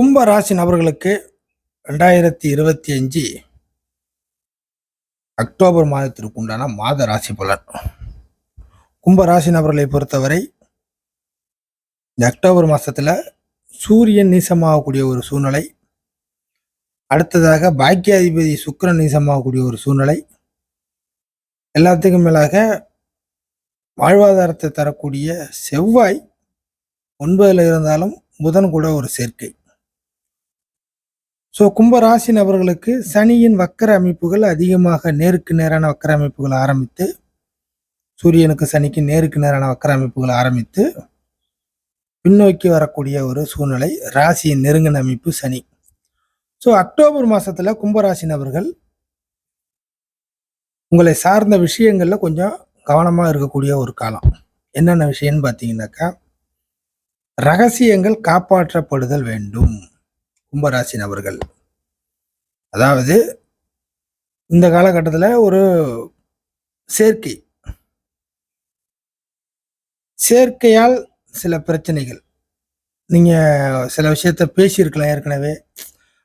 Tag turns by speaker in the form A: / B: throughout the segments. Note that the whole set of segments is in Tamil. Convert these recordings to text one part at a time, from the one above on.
A: கும்ப ராசி நபர்களுக்கு ரெண்டாயிரத்தி இருபத்தி அஞ்சு அக்டோபர் மாதத்திற்கு உண்டான மாத ராசி பலன். கும்ப ராசி நபர்களை பொறுத்தவரை இந்த அக்டோபர் மாதத்தில் சூரியன் நீசமாகக்கூடிய ஒரு சூழ்நிலை அடுத்ததாக பாக்கியாதிபதி சுக்கரன் நீசமாகக்கூடிய ஒரு சூழ்நிலை எல்லாத்துக்கும் மேலாக வாழ்வாதாரத்தை தரக்கூடிய செவ்வாய் ஒன்பதில் இருந்தாலும் புதன் கூட ஒரு சேர்க்கை. ஸோ கும்பராசி நபர்களுக்கு சனியின் வக்கர அமைப்புகள் அதிகமாக நேருக்கு நேரான வக்கர அமைப்புகள் ஆரம்பித்து சூரியனுக்கு சனிக்கு நேருக்கு நேரான வக்கர அமைப்புகள் ஆரம்பித்து பின்னோக்கி வரக்கூடிய ஒரு சூழ்நிலை ராசியின் நெருங்கின அமைப்பு சனி. ஸோ அக்டோபர் மாதத்தில் கும்பராசி நபர்கள் உங்களை சார்ந்த விஷயங்களில் கொஞ்சம் கவனமாக இருக்கக்கூடிய ஒரு காலம். என்னென்ன விஷயம்னு பார்த்தீங்கன்னாக்கா ரகசியங்கள் காப்பாற்றப்படுதல் வேண்டும். கும்பராசி நபர்கள் அதாவது இந்த காலகட்டத்தில் ஒரு சேர்க்கை. சேர்க்கையால் சில பிரச்சனைகள். நீங்கள் சில விஷயத்த பேசியிருக்கலாம் ஏற்கனவே.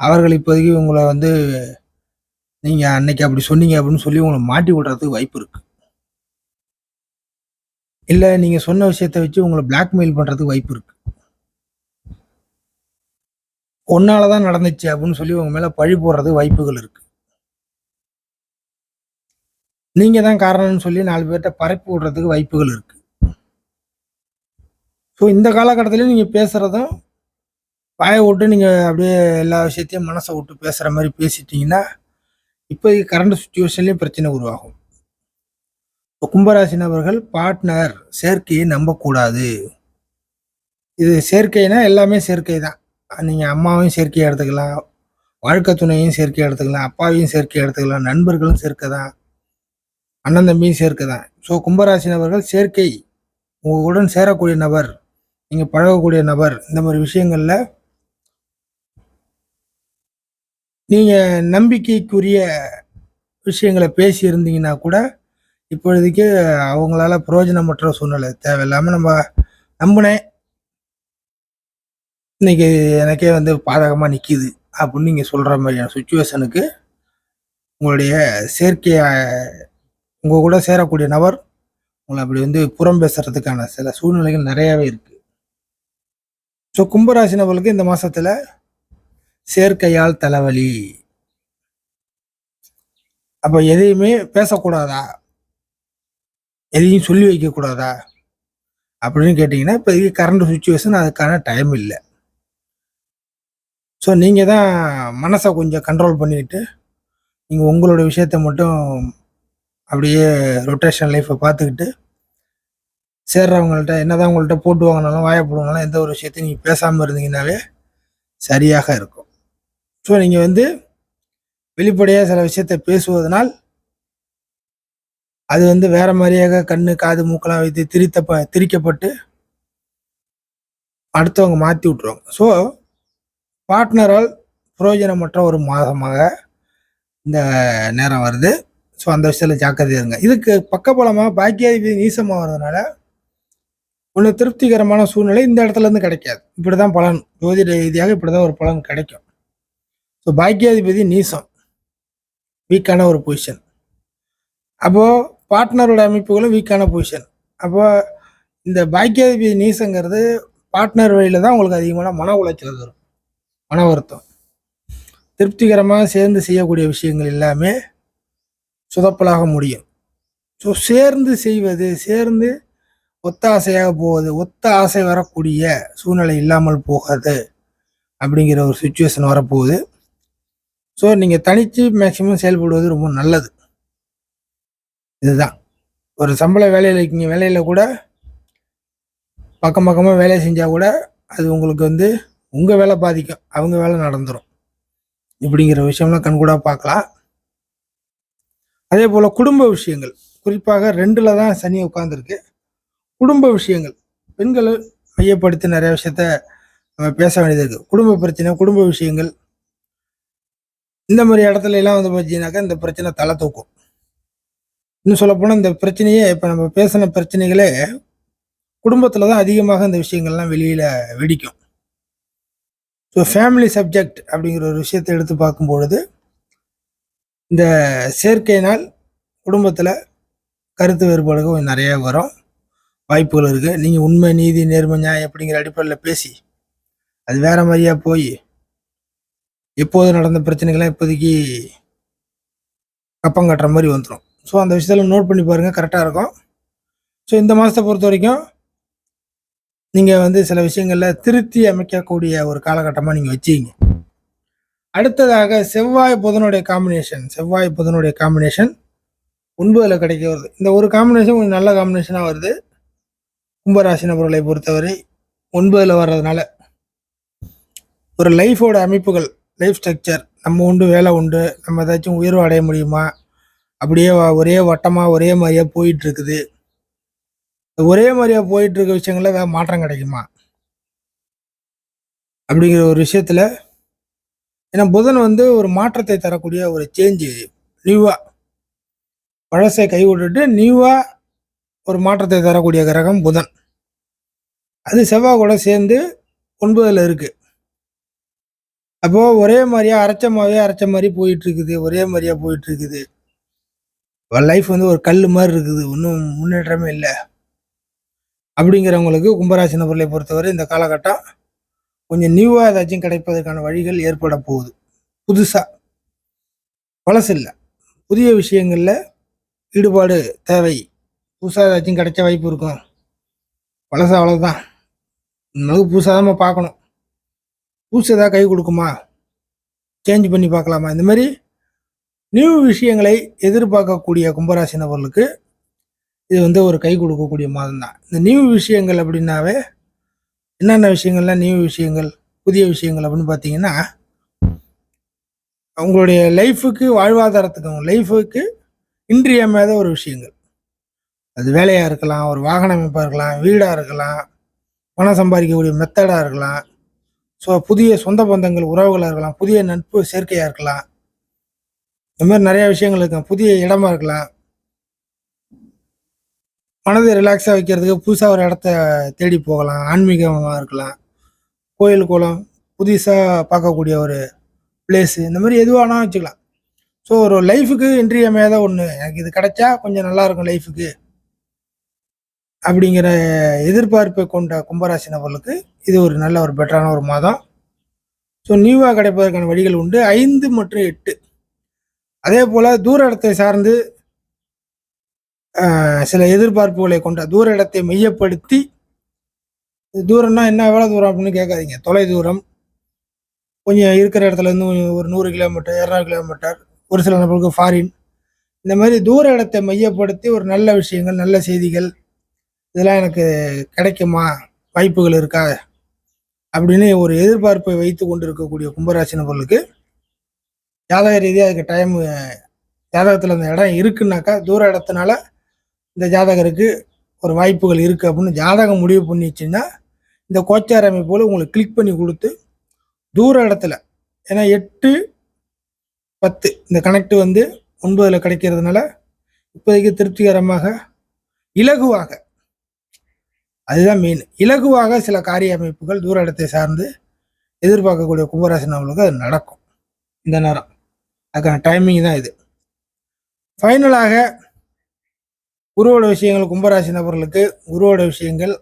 A: அவர்கள் இப்போதைக்கு உங்களை வந்து நீங்கள் அன்னைக்கு அப்படி சொன்னீங்க அப்படின்னு சொல்லி உங்களை மாட்டி விடுறதுக்கு வாய்ப்பு இருக்கு. இல்லை நீங்கள் சொன்ன விஷயத்த வச்சு உங்களை பிளாக்மெயில் பண்ணுறதுக்கு வாய்ப்பு உன்னால தான் நடந்துச்சு அப்படின்னு சொல்லி உங்க மேல பழி போடுறதுக்கு வாய்ப்புகள் இருக்கு. நீங்க தான் காரணம்னு சொல்லி நாலு பேர்கிட்ட பரப்பி விடுறதுக்கு வாய்ப்புகள் இருக்கு. ஸோ இந்த காலகட்டத்திலையும் நீங்க பேசுறதும் வாயை விட்டு நீங்க அப்படியே எல்லா விஷயத்தையும் மனசை விட்டு பேசுற மாதிரி பேசிட்டீங்கன்னா இப்போதைக்கு கரண்ட் சுச்சுவேஷன்லயும் பிரச்சனை உருவாகும். இப்போ கும்பராசி நபர்கள் பார்ட்னர் சேர்க்கையை நம்பக்கூடாது. இது சேர்க்கைனா எல்லாமே சேர்க்கை தான் நீங்கள் அம்மாவையும் சேர்க்கையை எடுத்துக்கலாம். வாழ்க்கை துணையும் சேர்க்கை எடுத்துக்கலாம். அப்பாவையும் சேர்க்கை எடுத்துக்கலாம். நண்பர்களும் சேர்க்கை தான் அண்ணன் தம்பியும் சேர்க்கை தான் ஸோ கும்பராசி நபர்கள் சேர்க்கை உங்களுடன் சேரக்கூடிய நபர் நீங்கள் பழகக்கூடிய நபர் இந்த மாதிரி விஷயங்களில் நீங்கள் நம்பிக்கைக்குரிய விஷயங்களை பேசி இருந்தீங்கன்னா கூட இப்பொழுதைக்கு அவங்களால பிரயோஜனமற்ற சூழ்நிலை தேவையில்லாமல் நம்ம நம்பினேன். இன்னைக்கு எனக்கே வந்து பாதகமாக நிற்கிது அப்படின்னு நீங்கள் சொல்கிற மாதிரியான சுச்சுவேஷனுக்கு உங்களுடைய சேர்க்கைய உங்கள் கூட சேரக்கூடிய நபர் உங்களை அப்படி வந்து புறம் பேசுறதுக்கான சில சூழ்நிலைகள் நிறையாவே இருக்குது ஸோ கும்பராசி நபர்களுக்கு இந்த மாதத்தில் சேர்க்கையால் தலைவலி. அப்போ எதையுமே பேசக்கூடாதா? எதையும் சொல்லி வைக்கக்கூடாதா? அப்படின்னு கேட்டிங்கன்னா இப்போதைக்கு கரண்ட் சுச்சுவேஷன் அதுக்கான டைம் இல்லை. ஸோ நீங்கள் தான் மனசை கொஞ்சம் கண்ட்ரோல் பண்ணிக்கிட்டு நீங்கள் உங்களோட விஷயத்த மட்டும் அப்படியே ரொட்டேஷன் லைஃப்பை பார்த்துக்கிட்டு சேர்றவங்கள்ட்ட என்னதான் உங்கள்கிட்ட போட்டு வாங்கினாலும் வாயை எந்த ஒரு விஷயத்தையும் நீங்கள் பேசாமல் இருந்தீங்கனாலே சரியாக இருக்கும். ஸோ நீங்கள் வந்து வெளிப்படையாக சில விஷயத்த பேசுவதனால் அது வந்து வேற மாதிரியாக கண்ணு காது மூக்கெல்லாம் வைத்து திரித்த திரிக்கப்பட்டு அடுத்தவங்க மாற்றி விட்ருவாங்க ஸோ பார்ட்னரால் பிரயோஜனமற்ற ஒரு மாதமாக இந்த நேரம் வருது. ஸோ அந்த விஷயத்தில் ஜாக்கிரதை இருங்க. இதுக்கு பக்கபலமாக பாக்கியாதிபதி நீசமாக வர்றதுனால ஒன்று திருப்திகரமான சூழ்நிலை இந்த இடத்துல இருந்து கிடைக்காது. இப்படி தான் பலன். ஜோதிட ரீதியாக இப்படி தான் ஒரு பலன் கிடைக்கும். ஸோ பாக்கியாதிபதி நீசம். வீக்கான ஒரு பொசிஷன் அப்போது பார்ட்னரோட அமைப்புகளும் வீக்கான பொசிஷன் அப்போது இந்த பாக்கியாதிபதி நீசங்கிறது பார்ட்னர் வழியில் தான் உங்களுக்கு அதிகமான மன உளைச்சல் வரும். மன வருத்தம் திருப்திகரமாக சேர்ந்து செய்யக்கூடிய விஷயங்கள் எல்லாமே சுதப்பலாக முடியும். ஸோ சேர்ந்து செய்வது சேர்ந்து ஒத்த ஆசையாக போவது ஒத்த ஆசை வரக்கூடிய சூழ்நிலை இல்லாமல் போகாது அப்படிங்கிற ஒரு சுச்சுவேஷன் வரப்போகுது. ஸோ நீங்கள் தனித்து மேக்சிமம் செயல்படுவது ரொம்ப நல்லது. இதுதான். ஒரு சம்பள வேலையில் இருக்கீங்க வேலையில் கூட பக்கம் பக்கமாக வேலை செஞ்சால் கூட அது உங்களுக்கு வந்து உங்கள் வேலை பாதிக்கும். அவங்க வேலை நடந்துடும் இப்படிங்கிற விஷயம்லாம் கண்கூடாக பார்க்கலாம். அதே போல் குடும்ப விஷயங்கள். குறிப்பாக ரெண்டில் தான் சனி உட்காந்துருக்கு குடும்ப விஷயங்கள். பெண்களை மையப்படுத்தி நிறைய விஷயத்த நம்ம பேச வேண்டியது இருக்குது குடும்ப பிரச்சனை குடும்ப விஷயங்கள். இந்த மாதிரி இடத்துல எல்லாம் வந்து பார்த்தீங்கன்னாக்கா இந்த பிரச்சனை தலை தூக்கும். இன்னும் சொல்லப்போனால் இந்த பிரச்சனையே இப்போ நம்ம பேசின பிரச்சனைகளே குடும்பத்தில் தான் அதிகமாக இந்த விஷயங்கள்லாம் வெளியில் வெடிக்கும். ஸோ ஃபேமிலி சப்ஜெக்ட் அப்படிங்கிற ஒரு விஷயத்தை எடுத்து பார்க்கும் பொழுது இந்த சேர்க்கையினால் குடும்பத்தில் கருத்து வேறுபாடுகள் நிறைய வரும். வாய்ப்புகள் இருக்குது நீங்கள் உண்மை நீதி நேர்மை நியாயம் அப்படிங்கிற அடிப்படையில் பேசி அது வேற மாதிரியா போய் எப்போது நடந்த பிரச்சனைகள்லாம் இப்போதைக்கு கப்பம் கட்டுற மாதிரி வந்துடும் ஸோ அந்த விஷயத்தில் நோட் பண்ணி பாருங்கள் கரெக்டாக இருக்கும். ஸோ இந்த மாதத்தை பொறுத்த வரைக்கும் நீங்கள் வந்து சில விஷயங்களில் திருத்தி அமைக்கக்கூடிய ஒரு காலகட்டமாக நீங்கள் வச்சிங்க. அடுத்ததாக செவ்வாய் புதனுடைய காம்பினேஷன் செவ்வாய் புதனுடைய காம்பினேஷன் ஒன்பதில் கிடைக்க வருது. இந்த ஒரு காம்பினேஷன் கொஞ்சம் நல்ல காம்பினேஷனாக வருது. கும்பராசி நபர்களை பொறுத்தவரை ஒன்பதில் வர்றதுனால ஒரு லைஃபோட அமைப்புகள் லைஃப் ஸ்ட்ரக்சர் நம்ம உண்டு வேலை உண்டு நம்ம ஏதாச்சும் உயர்வு அடைய முடியுமா? அப்படியே ஒரே வட்டமாக ஒரே மாதிரியாக போயிட்டுருக்குது ஒரே மாதிரியா போயிட்டு இருக்க விஷயங்கள்ல ஏதாவது மாற்றம் கிடைக்குமா? அப்படிங்கிற ஒரு விஷயத்துல ஏன்னா புதன் வந்து ஒரு மாற்றத்தை தரக்கூடிய ஒரு சேஞ்சு நியூவா பழசை கைவிட்டுட்டு நியூவாக நியூவா ஒரு மாற்றத்தை தரக்கூடிய கிரகம் புதன். அது செவ்வாய் கூட சேர்ந்து ஒன்பதுல இருக்கு. அப்போ ஒரே மாதிரியா அரைச்ச மாவே அரைச்ச மாதிரி போயிட்டு இருக்குது ஒரே மாதிரியா போயிட்டு இருக்குது லைஃப் வந்து ஒரு கல் மாதிரி இருக்குது ஒன்றும் முன்னேற்றமே இல்லை. அப்படிங்கிறவங்களுக்கு கும்பராசி நபர்களை பொறுத்தவரை இந்த காலகட்டம் கொஞ்சம் நியூவாக ஏதாச்சும் கிடைப்பதற்கான வழிகள் ஏற்பட போகுது. புதுசாக பழசு இல்லை. புதிய விஷயங்களில் ஈடுபாடு தேவை. புதுசாக ஏதாச்சும் கிடைச்ச வாய்ப்பு இருக்கும். பழசு அவ்வளோதான் நமக்கு புதுசாக தான் நம்ம பார்க்கணும். புதுசு எதாவது கை கொடுக்குமா? சேஞ்ச் பண்ணி பார்க்கலாமா? இந்த மாதிரி நியூ விஷயங்களை எதிர்பார்க்கக்கூடிய கும்பராசி நபர்களுக்கு இது வந்து ஒரு கை கொடுக்கக்கூடிய மாதம் தான். இந்த நியூ விஷயங்கள் அப்படின்னாவே என்னென்ன விஷயங்கள்லாம் நியூ விஷயங்கள் புதிய விஷயங்கள் அப்படின்னு பார்த்தீங்கன்னா உங்களுடைய லைஃபுக்கு வாழ்வாதாரத்துக்கு அவங்க லைஃபுக்கு இன்றியமையாத ஒரு விஷயங்கள். அது வேலையாக இருக்கலாம் ஒரு வாகன அமைப்பாக இருக்கலாம் வீடாக இருக்கலாம் பணம் சம்பாதிக்கக்கூடிய மெத்தடாக இருக்கலாம். ஸோ புதிய சொந்த பந்தங்கள் உறவுகளாக இருக்கலாம் புதிய நட்பு சேர்க்கையாக இருக்கலாம். இந்த மாதிரி நிறைய விஷயங்கள் இருக்கும். புதிய இடமா இருக்கலாம். மனதை ரிலாக்ஸாக வைக்கிறதுக்கு புதுசாக ஒரு இடத்த தேடி போகலாம். ஆன்மீகமாக இருக்கலாம். கோயில் குளம் புதுசாக பார்க்கக்கூடிய ஒரு பிளேஸு இந்த மாதிரி எதுவானா வச்சுக்கலாம். ஸோ ஒரு லைஃபுக்கு இன்றியமையாத ஒன்று எனக்கு இது கிடைச்சா கொஞ்சம் நல்லாயிருக்கும் லைஃபுக்கு அப்படிங்கிற எதிர்பார்ப்பை கொண்ட கும்பராசி நபர்களுக்கு இது ஒரு நல்ல ஒரு பெட்டரான ஒரு மாதம். ஸோ நியூவாக கிடைப்பதற்கான வழிகள் உண்டு. ஐந்து மற்றும் எட்டு. அதே போல் தூர இடத்தை சார்ந்து சில எதிர்பார்ப்புகளை கொண்ட தூர இடத்தை மையப்படுத்தி தூரம்னா என்ன எவ்வளோ தூரம் அப்படின்னு கேட்காதீங்க. தொலை தூரம். கொஞ்சம் இருக்கிற இடத்துல இருந்து கொஞ்சம் ஒரு நூறு கிலோமீட்டர் இரநூறு கிலோமீட்டர் ஒரு சில நபர்களுக்கு ஃபாரின் இந்த மாதிரி தூர இடத்தை மையப்படுத்தி ஒரு நல்ல விஷயங்கள் நல்ல செய்திகள் இதெல்லாம் எனக்கு கிடைக்குமா? வாய்ப்புகள் இருக்கா? அப்படின்னு ஒரு எதிர்பார்ப்பை வைத்து கொண்டு இருக்கக்கூடிய கும்பராசி நபர்களுக்கு ஜாதக ரீதியாக அதுக்கு டைம் ஜாதகத்தில் அந்த இடம் இருக்குன்னாக்கா தூர இடத்துனால இந்த ஜாதகருக்கு ஒரு வாய்ப்புகள் இருக்குது அப்படின்னு ஜாதகம் முடிவு பண்ணிச்சுன்னா இந்த கோச்சார் அமைப்போல் உங்களுக்கு கிளிக் பண்ணி கொடுத்து தூர இடத்துல ஏன்னா எட்டு பத்து இந்த கனெக்ட் வந்து ஒன்பதில் கிடைக்கிறதுனால இப்போதைக்கு திருப்திகரமாக இலகுவாக அதுதான் மெயின் இலகுவாக சில காரிய அமைப்புகள் தூர இடத்தை சார்ந்து எதிர்பார்க்கக்கூடிய கும்பராசி நபர்களுக்கு அது நடக்கும். இந்த நேரம். அதுக்கான டைமிங் தான் இது. ஃபைனலாக குருவோட விஷயங்கள் கும்பராசி நபர்களுக்கு குருவோட விஷயங்கள்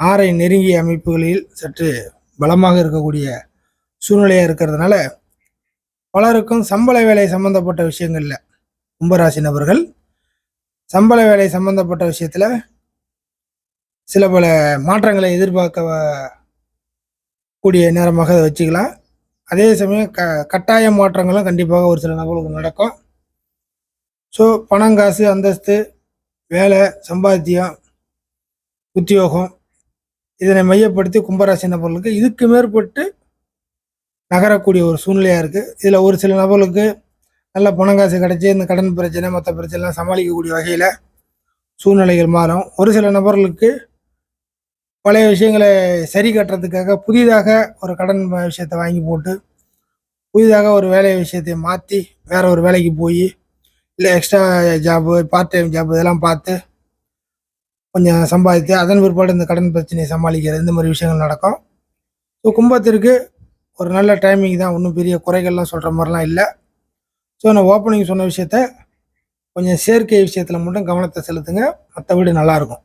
A: ஆறை நெருங்கிய அமைப்புகளில் சற்று பலமாக இருக்கக்கூடிய சூழ்நிலையாக இருக்கிறதுனால பலருக்கும் சம்பள வேலை சம்பந்தப்பட்ட விஷயங்களில் கும்பராசி நபர்கள் சம்பள வேலை சம்பந்தப்பட்ட விஷயத்தில் சில பல மாற்றங்களை எதிர்பார்க்க கூடிய நேரமாக அதை வச்சுக்கலாம். அதே சமயம் க கட்டாய மாற்றங்களும் கண்டிப்பாக ஒரு சில நபர்களுக்கு நடக்கும். ஸோ பணம் காசு அந்தஸ்து வேலை சம்பாத்தியம் உத்தியோகம் இதனை மையப்படுத்தி கும்பராசி நபர்களுக்கு இதுக்கு மேற்பட்டு நகரக்கூடிய ஒரு சூழ்நிலையாக இருக்குது இதில் ஒரு சில நபர்களுக்கு நல்ல பணம் காசு இந்த கடன் பிரச்சனை மற்ற பிரச்சனைலாம் சமாளிக்கக்கூடிய வகையில் சூழ்நிலைகள் மாறும். ஒரு சில நபர்களுக்கு பழைய விஷயங்களை சரி கட்டுறதுக்காக புதிதாக ஒரு கடன் விஷயத்தை வாங்கி போட்டு புதிதாக ஒரு வேலை விஷயத்தை மாற்றி வேற ஒரு வேலைக்கு போய் இல்லை extra job part time job இதெல்லாம் பார்த்து கொஞ்சம் சம்பாதித்து அதன் பிற்பாடு இந்த கடன் பிரச்சனையை சமாளிக்கிறது. இந்த மாதிரி விஷயங்கள் நடக்கும். ஸோ கும்பத்திற்கு ஒரு நல்ல டைமிங் தான். ஒன்றும் பெரிய குறைகள்லாம் சொல்கிற மாதிரிலாம் இல்லை. ஸோ நான் ஓப்பனிங் சொன்ன விஷயத்த கொஞ்சம் சேர்க்கை விஷயத்தில் மட்டும் கவனத்தை செலுத்துங்க. மற்றபடி நல்லாயிருக்கும்